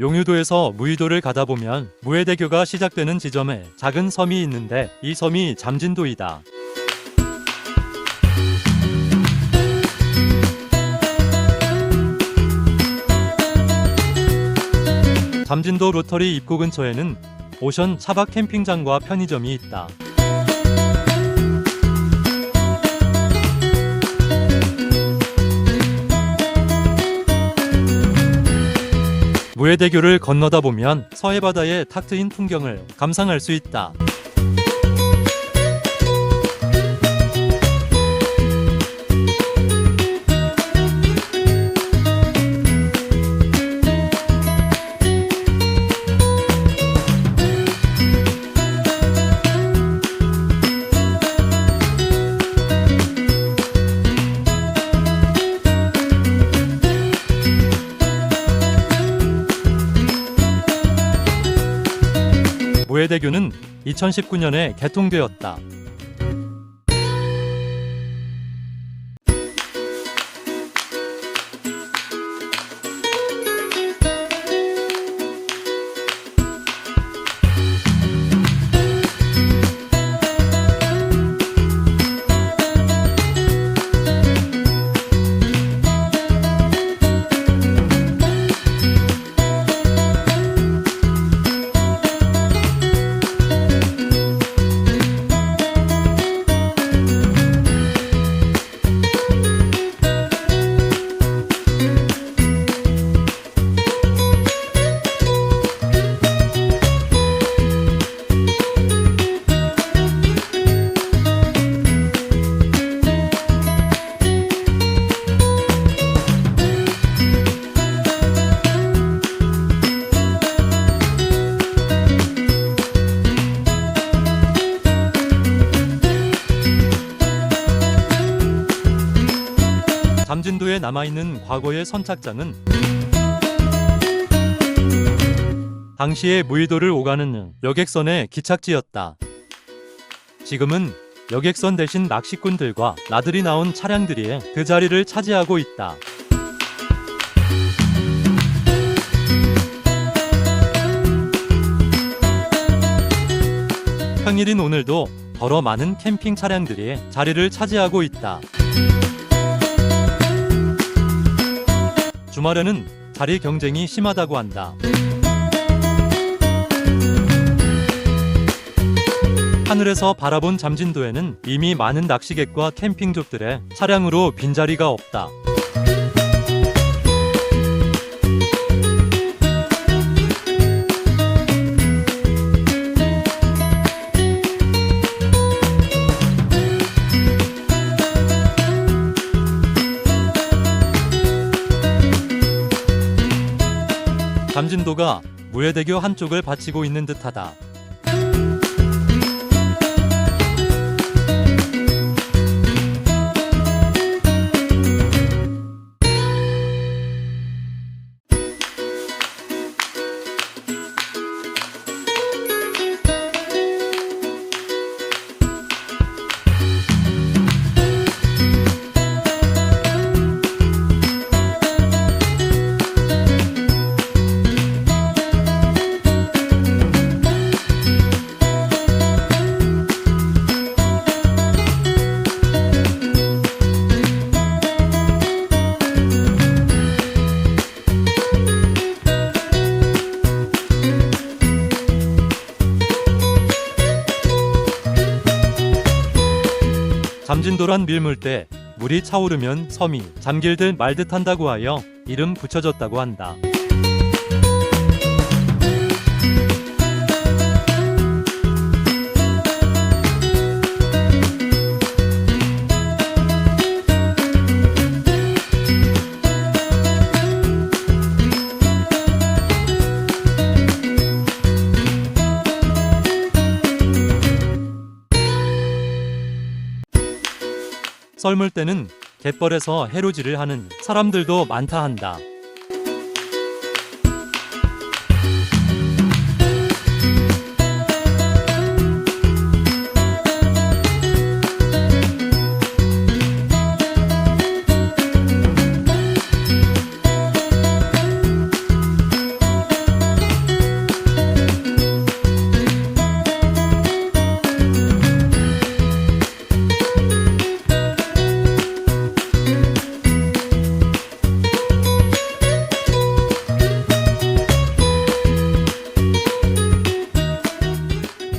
용유도에서 무의도를 가다 보면 무해대교가 시작되는 지점에 작은 섬이 있는데 이 섬이 잠진도이다. 잠진도 로터리 입구 근처에는 오션 차박 캠핑장과 편의점이 있다. 무해대교를 건너다 보면 서해바다의 탁 트인 풍경을 감상할 수 있다. 무해대교는 2019년에 개통되었다. 잠진도에 남아있는 과거의 선착장은 당시의 무의도를 오가는 여객선의 기착지였다. 지금은 여객선 대신 낚시꾼들과 나들이 나온 차량들이 그 자리를 차지하고 있다. 평일인 오늘도 더러 많은 캠핑 차량들이 자리를 차지하고 있다. 주말에는 자리 경쟁이 심하다고 한다. 하늘에서 바라본 잠진도에는 이미 많은 낚시객과 캠핑족들의 차량으로 빈자리가 없다. 잠진도가 무해대교 한쪽을 바치고 있는 듯하다. 잠진도란 밀물 때 물이 차오르면 섬이 잠길들 말듯 한다고 하여 이름 붙여졌다고 한다. 썰물 때는 갯벌에서 해루질을 하는 사람들도 많다 한다.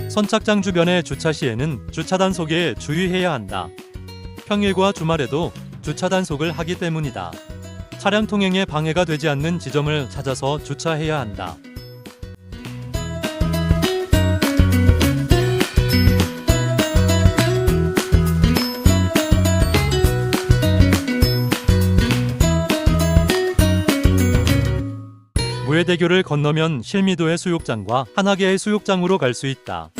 선착장 주변의 주차 시에는 주차 단속에 주의해야 한다. 평일과 주말에도 주차 단속을 하기 때문이다. 차량 통행에 방해가 되지 않는 지점을 찾아서 주차해야 한다. 무해대교를 건너면 실미도의 수욕장과 한화계의 수욕장으로 갈 수 있다.